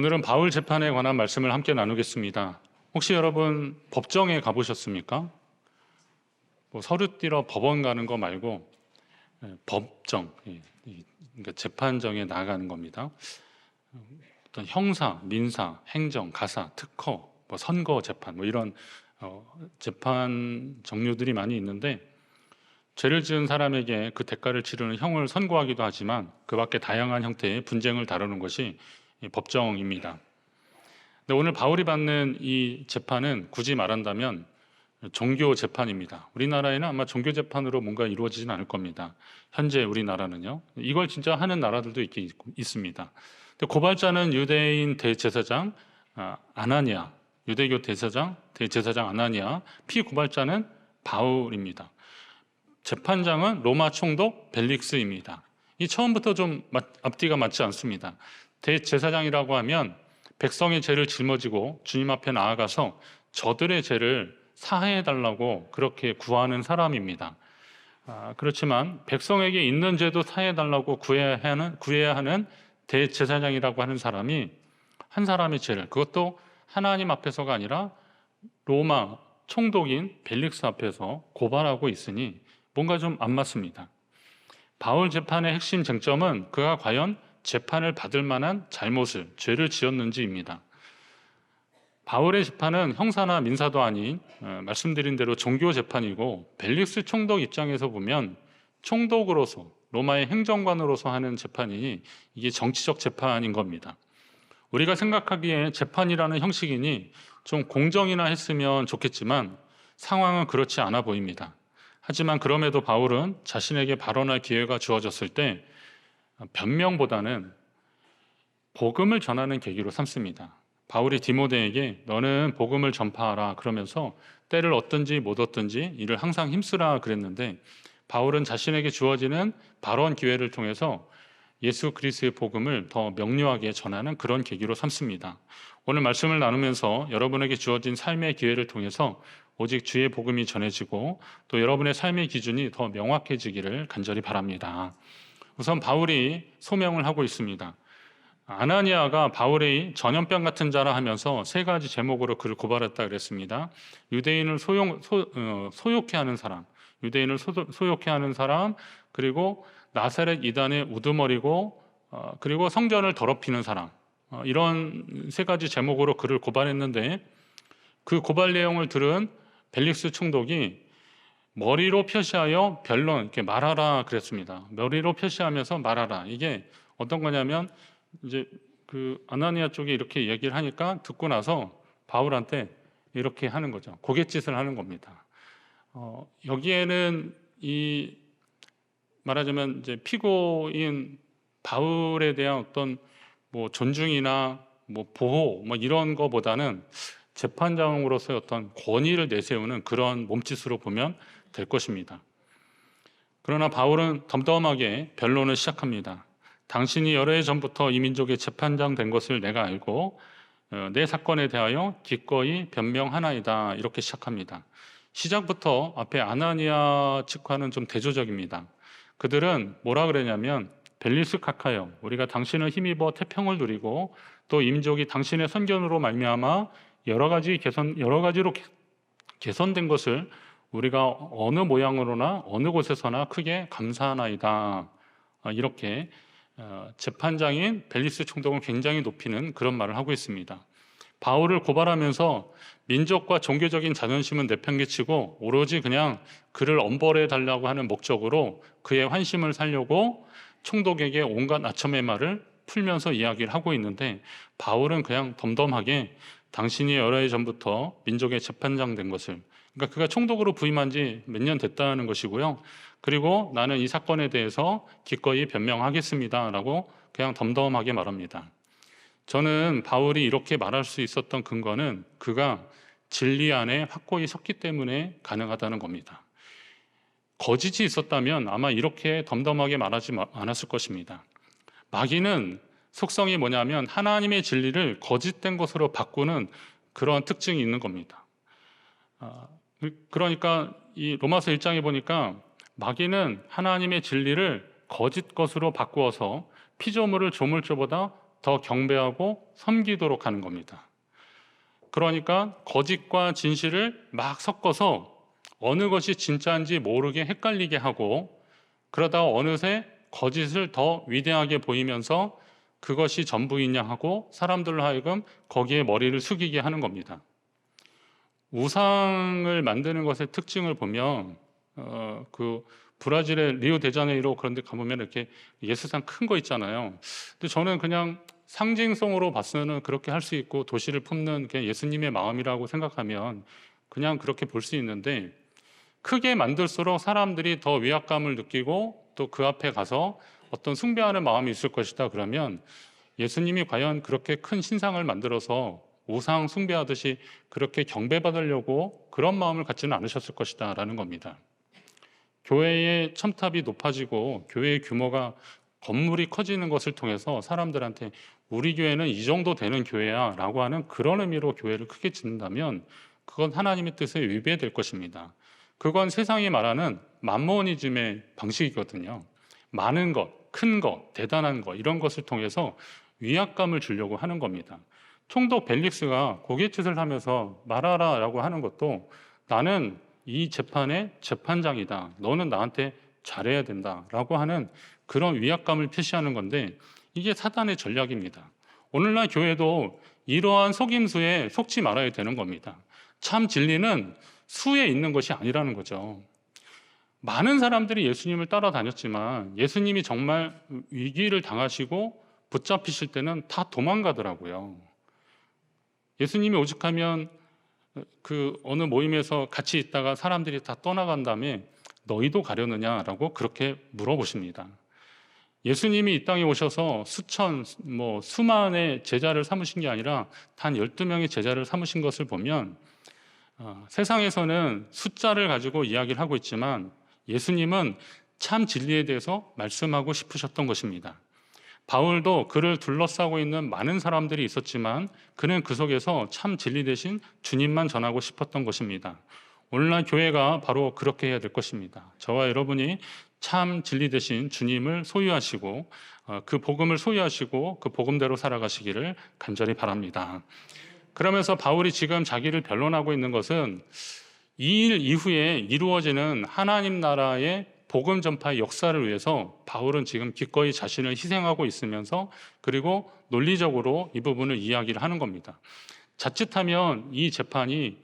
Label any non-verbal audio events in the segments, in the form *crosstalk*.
오늘은 바울 재판에 관한 말씀을 함께 나누겠습니다. 혹시 여러분 법정에 가보셨습니까? 뭐 서류 띠러 법원 가는 거 말고 예, 법정, 예, 이- 그러니까 재판정에 나가는 겁니다. 어떤 형사, 민사, 행정, 가사, 특허, 뭐 선거 재판, 뭐 이런 어, 재판 종류들이 많이 있는데 죄를 지은 사람에게 그 대가를 치르는 형을 선고하기도 하지만 그 밖에 다양한 형태의 분쟁을 다루는 것이 이 법정입니다. 근데 오늘 바울이 받는 이 재판은 굳이 말한다면 종교 재판입니다. 우리나라에는 아마 종교 재판으로 뭔가 이루어지진 않을 겁니다. 현재 우리나라는요. 이걸 진짜 하는 나라들도 있긴 있- 있습니다. 근데 고발자는 유대인 대제사장 아, 아나니아, 유대교 대제사장 대제사장 아나니아, 피고발자는 바울입니다. 재판장은 로마 총독 벨릭스입니다. 이 처음부터 좀 맞- 앞뒤가 맞지 않습니다. 대제사장이라고 하면 백성의 죄를 짊어지고 주님 앞에 나아가서 저들의 죄를 사해 달라고 그렇게 구하는 사람입니다. 아, 그렇지만 백성에게 있는 죄도 사해 달라고 구해야 하는 구해야 하는 대제사장이라고 하는 사람이 한 사람의 죄를 그것도 하나님 앞에서가 아니라 로마 총독인 벨릭스 앞에서 고발하고 있으니 뭔가 좀 안 맞습니다. 바울 재판의 핵심 쟁점은 그가 과연 재판을 받을 만한 잘못을 죄를 지었는지입니다. 바울의 재판은 형사나 민사도 아닌 어, 말씀드린 대로 종교 재판이고 벨릭스 총독 입장에서 보면 총독으로서 로마의 행정관으로서 하는 재판이니 이게 정치적 재판인 겁니다. 우리가 생각하기에 재판이라는 형식이니 좀 공정이나 했으면 좋겠지만 상황은 그렇지 않아 보입니다. 하지만 그럼에도 바울은 자신에게 발언할 기회가 주어졌을 때 변명보다는 복음을 전하는 계기로 삼습니다. 바울이 디모데에게 너는 복음을 전파하라 그러면서 때를 얻든지 못 얻든지 이를 항상 힘쓰라 그랬는데 바울은 자신에게 주어지는 발언 기회를 통해서 예수 그리스도의 복음을 더 명료하게 전하는 그런 계기로 삼습니다. 오늘 말씀을 나누면서 여러분에게 주어진 삶의 기회를 통해서 오직 주의 복음이 전해지고 또 여러분의 삶의 기준이 더 명확해지기를 간절히 바랍니다. 우선 바울이 소명을 하고 있습니다. 아나니아가 바울의 전염병 같은 자라 하면서 세 가지 제목으로 그를 고발했다 그랬습니다. 유대인을 소용, 소, 어, 소욕해 하는 사람, 유대인을 소, 소욕해 하는 사람, 그리고 나사렛 이단의 우두머리고, 어, 그리고 성전을 더럽히는 사람. 어, 이런 세 가지 제목으로 그를 고발했는데 그 고발 내용을 들은 벨릭스 총독이 머리로 표시하여 변론 이렇게 말하라 그랬습니다. 머리로 표시하면서 말하라. 이게 어떤 거냐면 이제 그 아나니아 쪽에 이렇게 얘기를 하니까 듣고 나서 바울한테 이렇게 하는 거죠. 고갯짓을 하는 겁니다. 어, 여기에는 이 말하자면 이제 피고인 바울에 대한 어떤 뭐 존중이나 뭐 보호 뭐 이런 거보다는 재판장으로서의 어떤 권위를 내세우는 그런 몸짓으로 보면 될 것입니다. 그러나 바울은 덤덤하게 변론을 시작합니다. 당신이 여러 해 전부터 이 민족의 재판장 된 것을 내가 알고 어, 내 사건에 대하여 기꺼이 변명하나이다 이렇게 시작합니다. 시작부터 앞에 아나니아 측과는 좀 대조적입니다. 그들은 뭐라 그러냐면 벨리스 카카요 우리가 당신을 힘입어 태평을 누리고 또 임족이 당신의 선견으로 말미암아 여러 가지 개선 여러 가지로 개- 개선된 것을 우리가 어느 모양으로나 어느 곳에서나 크게 감사하나이다 아, 이렇게 어, 재판장인 벨리스 총독을 굉장히 높이는 그런 말을 하고 있습니다. 바울을 고발하면서 민족과 종교적인 자존심은 내팽개치고 오로지 그냥 그를 엄벌해 달라고 하는 목적으로 그의 환심을 살려고 총독에게 온갖 아첨의 말을 풀면서 이야기를 하고 있는데 바울은 그냥 덤덤하게 당신이 여러 해 전부터 민족의 재판장 된 것을 그러니까 그가 총독으로 부임한 지 몇 년 됐다는 것이고요. 그리고 나는 이 사건에 대해서 기꺼이 변명하겠습니다라고 그냥 덤덤하게 말합니다. 저는 바울이 이렇게 말할 수 있었던 근거는 그가 진리 안에 확고히 섰기 때문에 가능하다는 겁니다. 거짓이 있었다면 아마 이렇게 덤덤하게 말하지 마- 않았을 것입니다. 마귀는 속성이 뭐냐면 하나님의 진리를 거짓된 것으로 바꾸는 그런 특징이 있는 겁니다. 아, 그러니까 이 로마서 1장에 보니까 마귀는 하나님의 진리를 거짓 것으로 바꾸어서 피조물을 조물주보다 더 경배하고 섬기도록 하는 겁니다. 그러니까 거짓과 진실을 막 섞어서 어느 것이 진짜인지 모르게 헷갈리게 하고 그러다가 어느새 거짓을 더 위대하게 보이면서 그것이 전부이냐 하고 사람들로 하여금 거기에 머리를 숙이게 하는 겁니다. 우상을 만드는 것의 특징을 보면 어, 그 브라질의 리우 데자네이로 그런 데 가보면 이렇게 예수상 큰 거 있잖아요. 근데 저는 그냥 상징성으로 봤으면 그렇게 할 수 있고 도시를 품는 그냥 예수님의 마음이라고 생각하면 그냥 그렇게 볼 수 있는데 크게 만들수록 사람들이 더 위압감을 느끼고 또 그 앞에 가서 어떤 숭배하는 마음이 있을 것이다 그러면 예수님이 과연 그렇게 큰 신상을 만들어서 우상 숭배하듯이 그렇게 경배받으려고 그런 마음을 갖지는 않으셨을 것이다 라는 겁니다. 교회의 첨탑이 높아지고 교회의 규모가 건물이 커지는 것을 통해서 사람들한테 우리 교회는 이 정도 되는 교회야 라고 하는 그런 의미로 교회를 크게 짓는다면 그건 하나님의 뜻에 위배될 것입니다. 그건 세상이 말하는 만모니즘의 방식이거든요. 많은 것, 큰 것, 대단한 것 이런 것을 통해서 위압감을 주려고 하는 겁니다. 총독 벨릭스가 고개짓을 하면서 말하라 라고 하는 것도 나는 이 재판의 재판장이다. 너는 나한테 잘해야 된다 라고 하는 그런 위압감을 표시하는 건데 이게 사단의 전략입니다. 오늘날 교회도 이러한 속임수에 속지 말아야 되는 겁니다. 참 진리는 수에 있는 것이 아니라는 거죠. 많은 사람들이 예수님을 따라다녔지만 예수님이 정말 위기를 당하시고 붙잡히실 때는 다 도망가더라고요. 예수님이 오직하면 그 어느 모임에서 같이 있다가 사람들이 다 떠나간 다음에 너희도 가려느냐라고 그렇게 물어보십니다. 예수님이 이 땅에 오셔서 수천, 뭐 수만의 제자를 삼으신 게 아니라 단 12명의 제자를 삼으신 것을 보면 어, 세상에서는 숫자를 가지고 이야기를 하고 있지만 예수님은 참 진리에 대해서 말씀하고 싶으셨던 것입니다. 바울도 그를 둘러싸고 있는 많은 사람들이 있었지만 그는 그 속에서 참 진리 대신 주님만 전하고 싶었던 것입니다. 오늘날 교회가 바로 그렇게 해야 될 것입니다. 저와 여러분이 참 진리 대신 주님을 소유하시고 어, 그 복음을 소유하시고 그 복음대로 살아가시기를 간절히 바랍니다. 그러면서 바울이 지금 자기를 변론하고 있는 것은 이 일 이후에 이루어지는 하나님 나라의 복음 전파의 역사를 위해서 바울은 지금 기꺼이 자신을 희생하고 있으면서 그리고 논리적으로 이 부분을 이야기를 하는 겁니다. 자칫하면 이 재판이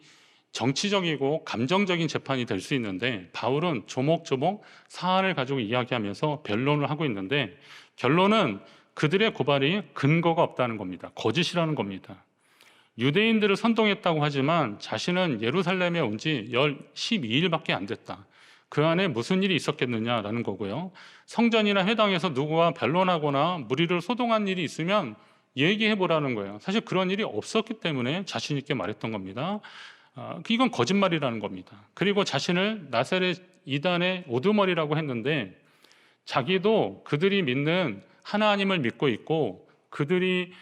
정치적이고 감정적인 재판이 될 수 있는데 바울은 조목조목 사안을 가지고 이야기하면서 변론을 하고 있는데 결론은 그들의 고발이 근거가 없다는 겁니다. 거짓이라는 겁니다. 유대인들을 선동했다고 하지만 자신은 예루살렘에 온 지 12일밖에 안 됐다. 그 안에 무슨 일이 있었겠느냐라는 거고요. 성전이나 회당에서 누구와 변론하거나 무리를 소동한 일이 있으면 얘기해 보라는 거예요. 사실 그런 일이 없었기 때문에 자신 있게 말했던 겁니다. 아, 이건 거짓말이라는 겁니다. 그리고 자신을 나사렛 이단의 오두머리라고 했는데 자기도 그들이 믿는 하나님을 믿고 있고 그들이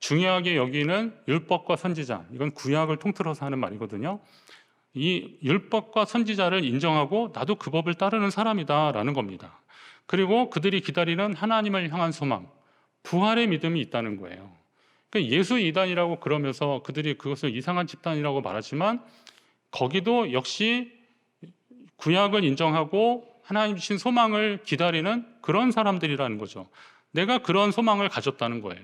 중요하게 여기는 율법과 선지자 이건 구약을 통틀어서 하는 말이거든요. 이 율법과 선지자를 인정하고 나도 그 법을 따르는 사람이다라는 겁니다. 그리고 그들이 기다리는 하나님을 향한 소망, 부활의 믿음이 있다는 거예요. 그러니까 예수 이단이라고 그러면서 그들이 그것을 이상한 집단이라고 말하지만 거기도 역시 구약을 인정하고 하나님 주신 소망을 기다리는 그런 사람들이라는 거죠. 내가 그런 소망을 가졌다는 거예요.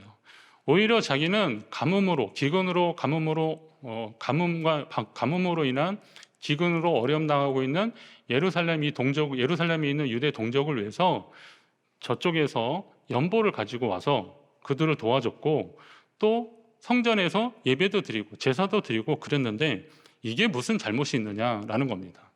오히려 자기는 가뭄으로 기근으로 가뭄으로 어, 가뭄과 가뭄으로 인한 기근으로 어려움 당하고 있는 예루살렘 이 동족 예루살렘에 있는 유대 동족을 위해서 저쪽에서 연보를 가지고 와서 그들을 도와줬고 또 성전에서 예배도 드리고 제사도 드리고 그랬는데 이게 무슨 잘못이 있느냐라는 겁니다.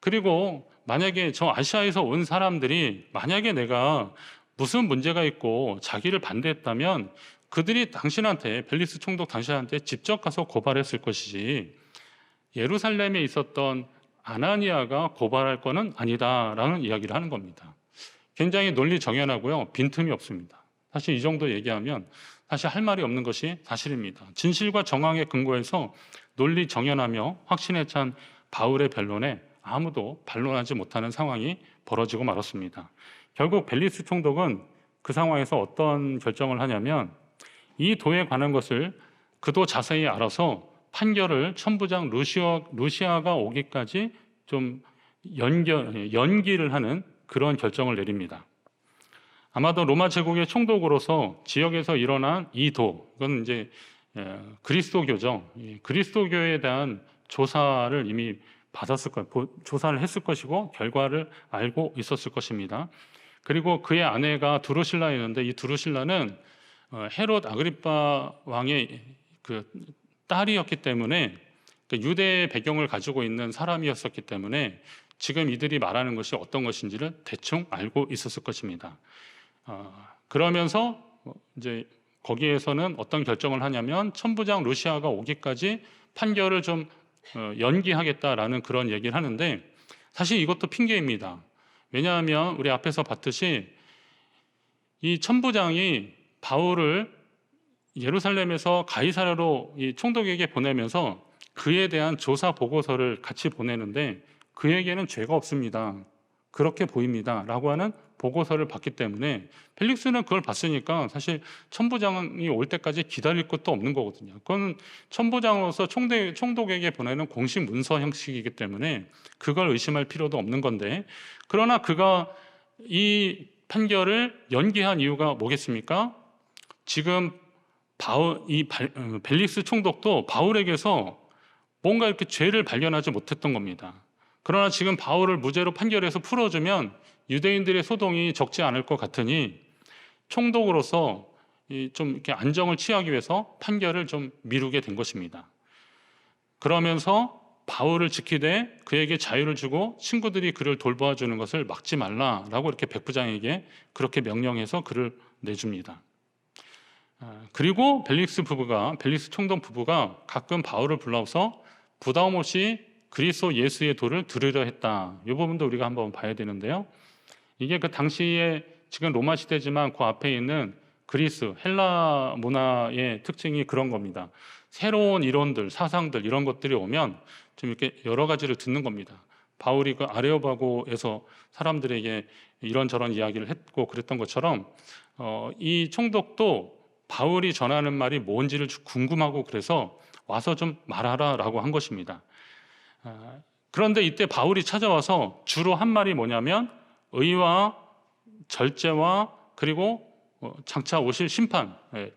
그리고 만약에 저 아시아에서 온 사람들이 만약에 내가 무슨 문제가 있고 자기를 반대했다면 그들이 당신한테 벨리스 총독 당신한테 직접 가서 고발했을 것이지 예루살렘에 있었던 아나니아가 고발할 것은 아니다라는 이야기를 하는 겁니다. 굉장히 논리 정연하고요. 빈틈이 없습니다. 사실 이 정도 얘기하면 사실 할 말이 없는 것이 사실입니다. 진실과 정황에 근거해서 논리 정연하며 확신에 찬 바울의 변론에 아무도 반론하지 못하는 상황이 벌어지고 말았습니다. 결국 벨리스 총독은 그 상황에서 어떤 결정을 하냐면 이 도에 관한 것을 그도 자세히 알아서 판결을 천부장 루시아, 루시아가 오기까지 좀 연결, 연기를 하는 그런 결정을 내립니다. 아마도 로마 제국의 총독으로서 지역에서 일어난 이 도, 이건 이제 에, 그리스도교죠. 이 그리스도교에 대한 조사를 이미 받았을 거, 보- 조사를 했을 것이고 결과를 알고 있었을 것입니다. 그리고 그의 아내가 두루실라였는데 이 두루실라는 어, 헤롯 아그리파 왕의 그 딸이었기 때문에 그 유대 배경을 가지고 있는 사람이었었기 때문에 지금 이들이 말하는 것이 어떤 것인지를 대충 알고 있었을 것입니다. 어, 그러면서 어, 이제 거기에서는 어떤 결정을 하냐면 천부장 루시아가 오기까지 판결을 좀 어, 연기하겠다라는 그런 얘기를 하는데 사실 이것도 핑계입니다. 왜냐하면 우리 앞에서 봤듯이 이 천부장이 바울을 예루살렘에서 가이사랴로 이 총독에게 보내면서 그에 대한 조사 보고서를 같이 보내는데 그에게는 죄가 없습니다. 그렇게 보입니다 라고 하는 보고서를 받기 때문에 펠릭스는 그걸 봤으니까 사실 천부장이 올 때까지 기다릴 것도 없는 거거든요. 그건 천부장으로서 총대, 총독에게 보내는 공식 문서 형식이기 때문에 그걸 의심할 필요도 없는 건데 그러나 그가 이 판결을 연기한 이유가 뭐겠습니까? 지금 바울 이 발- 어, 벨릭스 총독도 바울에게서 뭔가 이렇게 죄를 발견하지 못했던 겁니다. 그러나 지금 바울을 무죄로 판결해서 풀어주면 유대인들의 소동이 적지 않을 것 같으니 총독으로서 이좀 이렇게 안정을 취하기 위해서 판결을 좀 미루게 된 것입니다. 그러면서 바울을 지키되 그에게 자유를 주고 친구들이 그를 돌보아 주는 것을 막지 말라라고 이렇게 백부장에게 그렇게 명령해서 그를 내줍니다. 아, 그리고 벨릭스 부부가 벨릭스 총독 부부가 가끔 바울을 불러서 부담 없이 그리스도 예수의 도를 들으려 했다. 이 부분도 우리가 한번 봐야 되는데요. 이게 그 당시에 지금 로마 시대지만 그 앞에 있는 그리스 헬라 문화의 특징이 그런 겁니다. 새로운 이론들, 사상들 이런 것들이 오면 좀 이렇게 여러 가지를 듣는 겁니다. 바울이 그 아레오바고에서 사람들에게 이런저런 이야기를 했고 그랬던 것처럼 어, 이 총독도 바울이 전하는 말이 뭔지를 궁금하고 그래서 와서 좀 말하라라고 한 것입니다. 아, 그런데 이때 바울이 찾아와서 주로 한 말이 뭐냐면 의와 절제와 그리고 어, 장차 오실 심판, 예,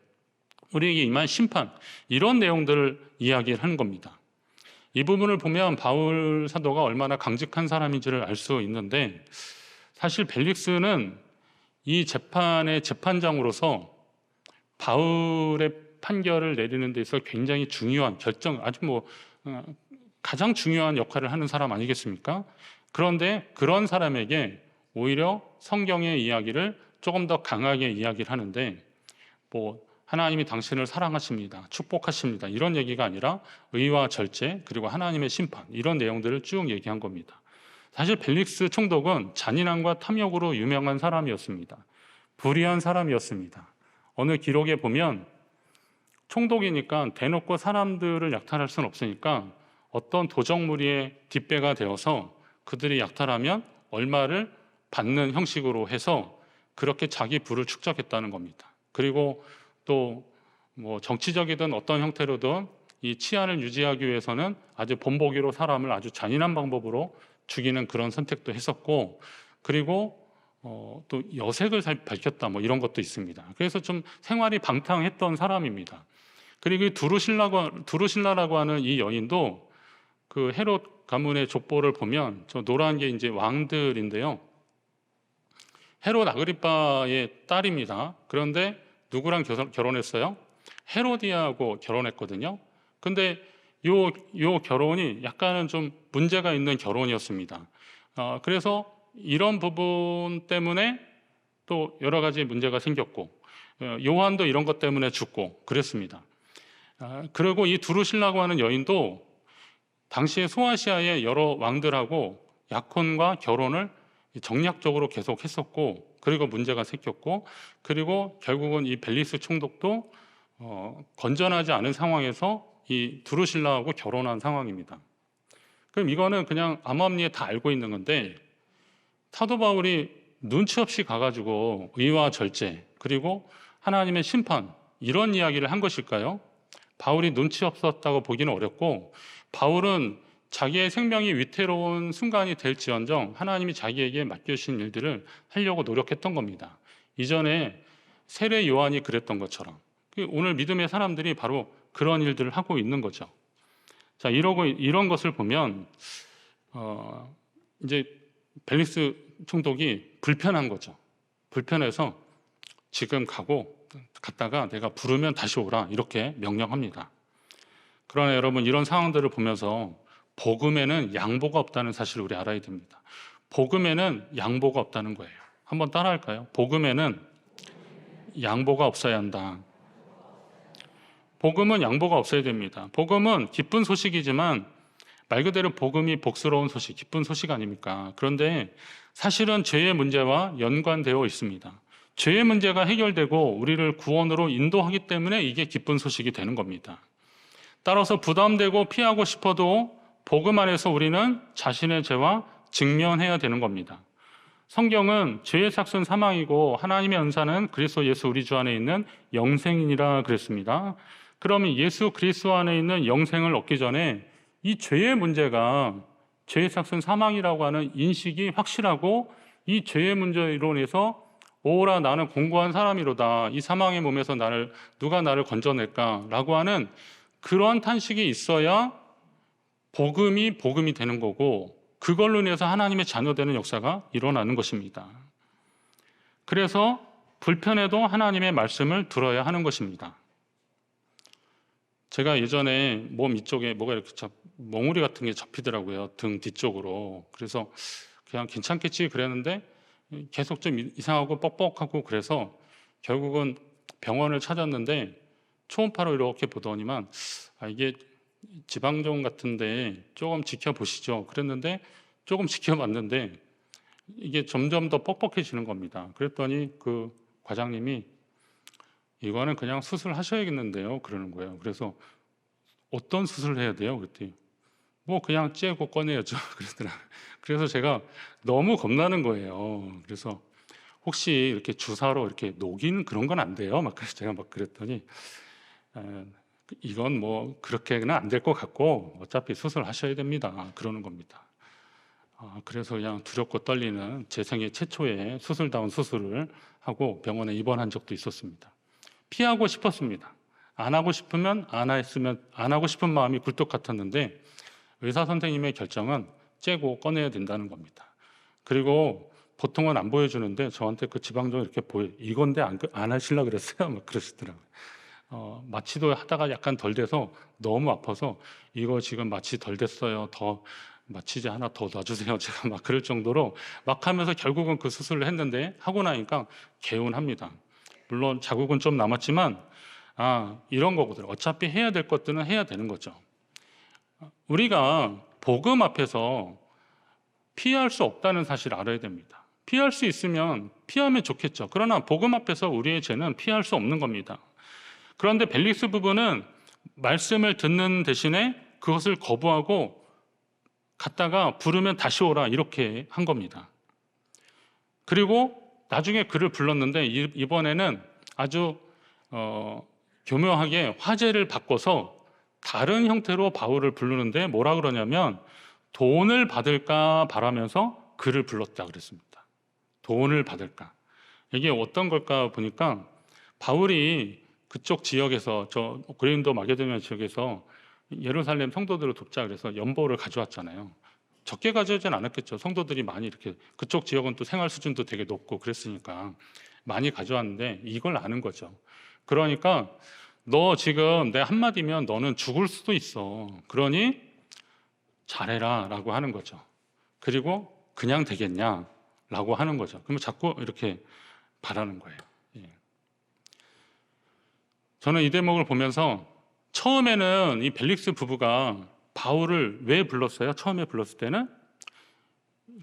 우리에게 임한 심판 이런 내용들을 이야기를 하는 겁니다. 이 부분을 보면 바울 사도가 얼마나 강직한 사람인지를 알 수 있는데 사실 벨릭스는 이 재판의 재판장으로서 바울의 판결을 내리는 데 있어 굉장히 중요한 결정, 아주 뭐 어, 가장 중요한 역할을 하는 사람 아니겠습니까? 그런데 그런 사람에게 오히려 성경의 이야기를 조금 더 강하게 이야기를 하는데 뭐 하나님이 당신을 사랑하십니다. 축복하십니다. 이런 얘기가 아니라 의와 절제 그리고 하나님의 심판 이런 내용들을 쭉 얘기한 겁니다. 사실 벨릭스 총독은 잔인함과 탐욕으로 유명한 사람이었습니다. 불의한 사람이었습니다. 어느 기록에 보면 총독이니까 대놓고 사람들을 약탈할 수는 없으니까 어떤 도적무리의 뒷배가 되어서 그들이 약탈하면 얼마를 받는 형식으로 해서 그렇게 자기 부를 축적했다는 겁니다. 그리고 또 뭐 정치적이든 어떤 형태로든 이 치안을 유지하기 위해서는 아주 본보기로 사람을 아주 잔인한 방법으로 죽이는 그런 선택도 했었고 그리고 어, 또 여색을 살- 밝혔다 뭐 이런 것도 있습니다. 그래서 좀 생활이 방탕했던 사람입니다. 그리고 이 두루실라고 두루실라라고 하는 이 여인도 그 헤롯 가문의 족보를 보면 저 노란 게 이제 왕들인데요. 헤롯 아그리빠의 딸입니다. 그런데 누구랑 결혼- 결혼했어요? 헤로디아하고 결혼했거든요. 근데 요, 요 결혼이 약간은 좀 문제가 있는 결혼이었습니다. 어, 그래서 이런 부분 때문에 또 여러 가지 문제가 생겼고, 어, 요한도 이런 것 때문에 죽고 그랬습니다. 아, 그리고 이 두루실라고 하는 여인도 당시에 소아시아의 여러 왕들하고 약혼과 결혼을 정략적으로 계속 했었고, 그리고 문제가 생겼고, 그리고 결국은 이 벨리스 총독도 어, 건전하지 않은 상황에서 이 두루실라하고 결혼한 상황입니다. 그럼 이거는 그냥 암암리에 다 알고 있는 건데 사도 바울이 눈치 없이 가가지고 의와 절제 그리고 하나님의 심판 이런 이야기를 한 것일까요? 바울이 눈치 없었다고 보기는 어렵고 바울은 자기의 생명이 위태로운 순간이 될지언정 하나님이 자기에게 맡겨주신 일들을 하려고 노력했던 겁니다. 이전에 세례 요한이 그랬던 것처럼 그 오늘 믿음의 사람들이 바로 그런 일들을 하고 있는 거죠. 자 이러고 이런 것을 보면 어, 이제 벨릭스 총독이 불편한 거죠. 불편해서 지금 가고 갔다가 내가 부르면 다시 오라 이렇게 명령합니다. 그러나 여러분 이런 상황들을 보면서 복음에는 양보가 없다는 사실을 우리 알아야 됩니다. 복음에는 양보가 없다는 거예요. 한번 따라할까요? 복음에는 양보가 없어야 한다. 복음은 양보가 없어야 됩니다. 복음은 기쁜 소식이지만 말 그대로 복음이 복스러운 소식, 기쁜 소식 아닙니까? 그런데 사실은 죄의 문제와 연관되어 있습니다. 죄의 문제가 해결되고 우리를 구원으로 인도하기 때문에 이게 기쁜 소식이 되는 겁니다. 따라서 부담되고 피하고 싶어도 복음 안에서 우리는 자신의 죄와 직면해야 되는 겁니다. 성경은 죄의 삭은 사망이고 하나님의 은사는 그리스도 예수 우리 주 안에 있는 영생이니라 그랬습니다. 그러면 예수 그리스도 안에 있는 영생을 얻기 전에 이 죄의 문제가 죄의 삭은 사망이라고 하는 인식이 확실하고 이 죄의 문제로 인해서 오라 나는 공고한 사람이로다. 이 사망의 몸에서 나를 누가 나를 건져낼까라고 하는 그러한 탄식이 있어야 복음이 복음이 되는 거고 그걸로 인해서 하나님의 자녀 되는 역사가 일어나는 것입니다. 그래서 불편해도 하나님의 말씀을 들어야 하는 것입니다. 제가 예전에 몸 이쪽에 뭐가 이렇게 잡, 멍울이 같은 게 잡히더라고요. 등 뒤쪽으로. 그래서 그냥 괜찮겠지 그랬는데 계속 좀 이상하고 뻑뻑하고 그래서 결국은 병원을 찾았는데 초음파로 이렇게 보더니만 아, 이게 지방종 같은데 조금 지켜보시죠. 그랬는데 조금 *laughs* 지켜봤는데 이게 점점 더 뻑뻑해지는 겁니다. 그랬더니 그 과장님이 이거는 그냥 수술하셔야겠는데요. 그러는 거예요. 그래서 어떤 수술을 해야 돼요? 그랬더니 뭐 그냥 째고 꺼내야죠. *laughs* 그러더라. 그래서 제가 너무 겁나는 거예요. 그래서 혹시 이렇게 주사로 이렇게 녹이는 그런 건 안 돼요? 막 그래서 제가 막 그랬더니 에, 이건 뭐 그렇게는 안 될 것 같고 어차피 수술하셔야 됩니다. 그러는 겁니다. 아, 그래서 그냥 두렵고 떨리는 제 생애 최초의 수술다운 수술을 하고 병원에 입원한 적도 있었습니다. 피하고 싶었습니다. 안 하고 싶으면 안 했으면 안 하고 싶은 마음이 굴뚝 같았는데 의사 선생님의 결정은 째고 꺼내야 된다는 겁니다. 그리고 보통은 안 보여주는데 저한테 그 지방종 이렇게 보여 이건데 안, 안 하실라 그랬어요. *laughs* 막 그러시더라고요. 어, 마취도 하다가 약간 덜 돼서 너무 아파서 이거 지금 마취 덜 됐어요. 더 마취제 하나 더 놔주세요. *laughs* 제가 막 그럴 정도로 막 하면서 결국은 그 수술을 했는데 하고 나니까 개운합니다. 물론 자국은 좀 남았지만 아 이런 거거든요. 어차피 해야 될 것들은 해야 되는 거죠. 우리가 복음 앞에서 피할 수 없다는 사실을 알아야 됩니다. 피할 수 있으면 피하면 좋겠죠. 그러나 복음 앞에서 우리의 죄는 피할 수 없는 겁니다. 그런데 벨릭스 부부는 말씀을 듣는 대신에 그것을 거부하고 갔다가 부르면 다시 오라 이렇게 한 겁니다. 그리고 나중에 그를 불렀는데 이번에는 아주 어, 교묘하게 화제를 바꿔서 다른 형태로 바울을 부르는데 뭐라 그러냐면 돈을 받을까 바라면서 그를 불렀다 그랬습니다. 돈을 받을까. 이게 어떤 걸까 보니까 바울이 그쪽 지역에서 저 그레인도 마게도니아 지역에서 예루살렘 성도들을 돕자 그래서 연보를 가져왔잖아요. 적게 가져오진 않았겠죠. 성도들이 많이 이렇게 그쪽 지역은 또 생활 수준도 되게 높고 그랬으니까 많이 가져왔는데 이걸 아는 거죠. 그러니까 너 지금 내 한마디면 너는 죽을 수도 있어. 그러니 잘해라 라고 하는 거죠. 그리고 그냥 되겠냐 라고 하는 거죠. 그러면 자꾸 이렇게 바라는 거예요. 예. 저는 이 대목을 보면서 처음에는 이 벨릭스 부부가 바울을 왜 불렀어요? 처음에 불렀을 때는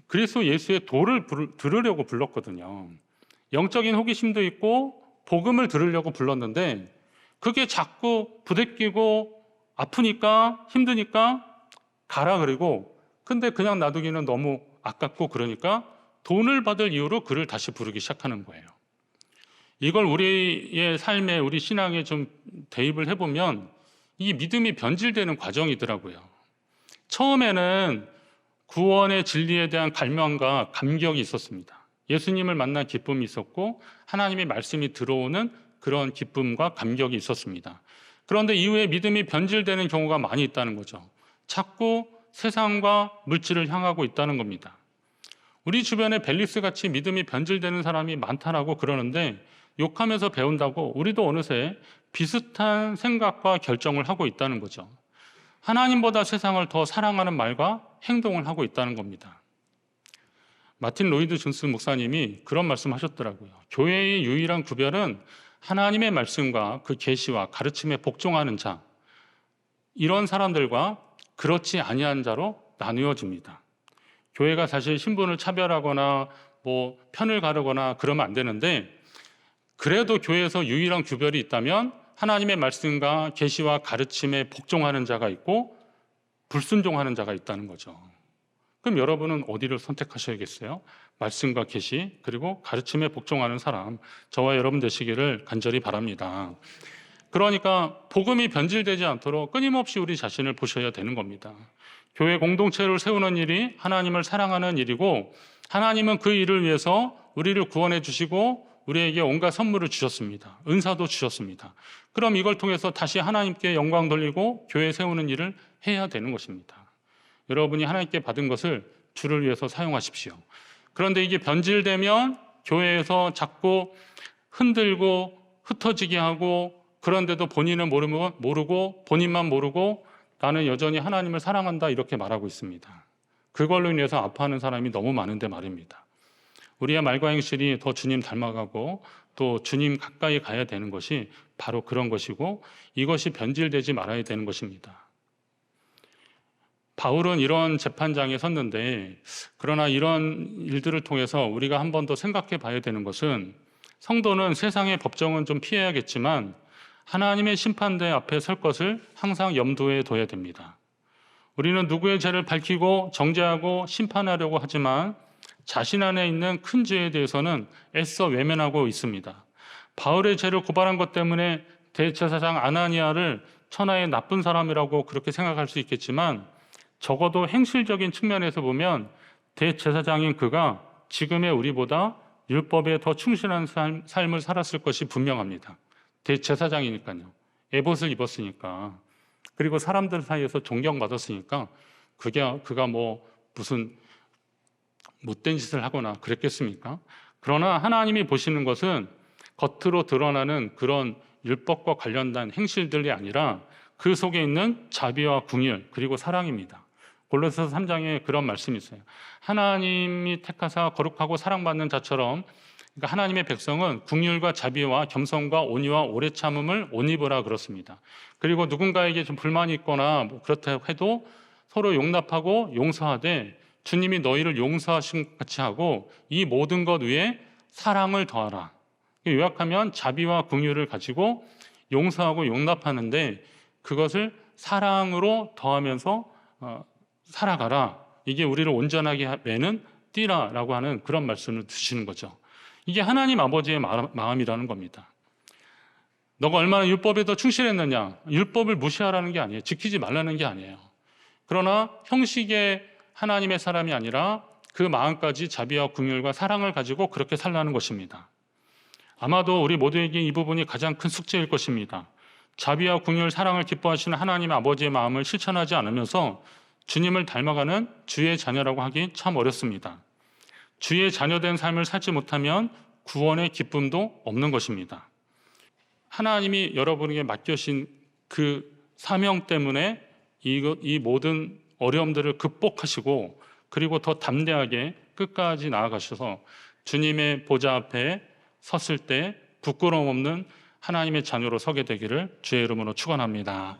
그리스도 예수의 도를 들으려고 불렀거든요. 영적인 호기심도 있고 복음을 들으려고 불렀는데 그게 자꾸 부대끼고 아프니까 힘드니까 가라 그리고 근데 그냥 놔두기는 너무 아깝고 그러니까 돈을 받을 이유로 그를 다시 부르기 시작하는 거예요. 이걸 우리의 삶에 우리 신앙에 좀 대입을 해보면 이 믿음이 변질되는 과정이더라고요. 처음에는 구원의 진리에 대한 갈망과 감격이 있었습니다. 예수님을 만난 기쁨이 있었고 하나님의 말씀이 들어오는 그런 기쁨과 감격이 있었습니다. 그런데 이후에 믿음이 변질되는 경우가 많이 있다는 거죠. 자꾸 세상과 물질을 향하고 있다는 겁니다. 우리 주변에 벨리스 같이 믿음이 변질되는 사람이 많다라고 그러는데 욕하면서 배운다고 우리도 어느새 비슷한 생각과 결정을 하고 있다는 거죠. 하나님보다 세상을 더 사랑하는 말과 행동을 하고 있다는 겁니다. 마틴 로이드 존스 목사님이 그런 말씀하셨더라고요. 교회의 유일한 구별은 하나님의 말씀과 그 계시와 가르침에 복종하는 자 이런 사람들과 그렇지 아니한 자로 나누어집니다. 교회가 사실 신분을 차별하거나 뭐 편을 가르거나 그러면 안 되는데 그래도 교회에서 유일한 구별이 있다면 하나님의 말씀과 계시와 가르침에 복종하는 자가 있고 불순종하는 자가 있다는 거죠. 그럼 여러분은 어디를 선택하셔야겠어요? 말씀과 계시 그리고 가르침에 복종하는 사람 저와 여러분 되시기를 간절히 바랍니다. 그러니까 복음이 변질되지 않도록 끊임없이 우리 자신을 보셔야 되는 겁니다. 교회 공동체를 세우는 일이 하나님을 사랑하는 일이고 하나님은 그 일을 위해서 우리를 구원해 주시고 우리에게 온갖 선물을 주셨습니다. 은사도 주셨습니다. 그럼 이걸 통해서 다시 하나님께 영광 돌리고 교회 세우는 일을 해야 되는 것입니다. 여러분이 하나님께 받은 것을 주를 위해서 사용하십시오. 그런데 이게 변질되면 교회에서 자꾸 흔들고 흩어지게 하고 그런데도 본인은 모르고, 본인만 모르고 나는 여전히 하나님을 사랑한다 이렇게 말하고 있습니다. 그걸로 인해서 아파하는 사람이 너무 많은데 말입니다. 우리의 말과 행실이 더 주님 닮아가고 또 주님 가까이 가야 되는 것이 바로 그런 것이고 이것이 변질되지 말아야 되는 것입니다. 바울은 이런 재판장에 섰는데 그러나 이런 일들을 통해서 우리가 한 번 더 생각해 봐야 되는 것은 성도는 세상의 법정은 좀 피해야겠지만 하나님의 심판대 앞에 설 것을 항상 염두에 둬야 됩니다. 우리는 누구의 죄를 밝히고 정죄하고 심판하려고 하지만 자신 안에 있는 큰 죄에 대해서는 애써 외면하고 있습니다. 바울의 죄를 고발한 것 때문에 대제사장 아나니아를 천하의 나쁜 사람이라고 그렇게 생각할 수 있겠지만 적어도 행실적인 측면에서 보면 대제사장인 그가 지금의 우리보다 율법에 더 충실한 삶, 삶을 살았을 것이 분명합니다. 대제사장이니까요. 에봇을 입었으니까. 그리고 사람들 사이에서 존경받았으니까 그게 그가 뭐 무슨 못된 짓을 하거나 그랬겠습니까? 그러나 하나님이 보시는 것은 겉으로 드러나는 그런 율법과 관련된 행실들이 아니라 그 속에 있는 자비와 궁율 그리고 사랑입니다. 골로새서 3장에 그런 말씀이 있어요. 하나님이 택하사 거룩하고 사랑받는 자처럼 그러니까 하나님의 백성은 궁율과 자비와 겸손과 온유와 오래 참음을 옷 입으라 그렇습니다. 그리고 누군가에게 좀 불만이 있거나 뭐 그렇다 해도 서로 용납하고 용서하되 주님이 너희를 용서하신 것 같이 하고 이 모든 것 위에 사랑을 더하라. 요약하면 자비와 궁율을 가지고 용서하고 용납하는데 그것을 사랑으로 더하면서 어, 살아가라. 이게 우리를 온전하게 매는 띠라라고 하는 그런 말씀을 드시는 거죠. 이게 하나님 아버지의 마음이라는 겁니다. 너가 얼마나 율법에 더 충실했느냐? 율법을 무시하라는 게 아니에요. 지키지 말라는 게 아니에요. 그러나 형식의 하나님의 사람이 아니라 그 마음까지 자비와 궁율과 사랑을 가지고 그렇게 살라는 것입니다. 아마도 우리 모두에게 이 부분이 가장 큰 숙제일 것입니다. 자비와 궁율, 사랑을 기뻐하시는 하나님 아버지의 마음을 실천하지 않으면서 주님을 닮아가는 주의 자녀라고 하기 참 어렵습니다. 주의 자녀된 삶을 살지 못하면 구원의 기쁨도 없는 것입니다. 하나님이 여러분에게 맡겨신 그 사명 때문에 이, 이 모든 어려움들을 극복하시고 그리고 더 담대하게 끝까지 나아가셔서 주님의 보좌 앞에 섰을 때 부끄러움 없는 하나님의 자녀로 서게 되기를 주의 이름으로 축원합니다.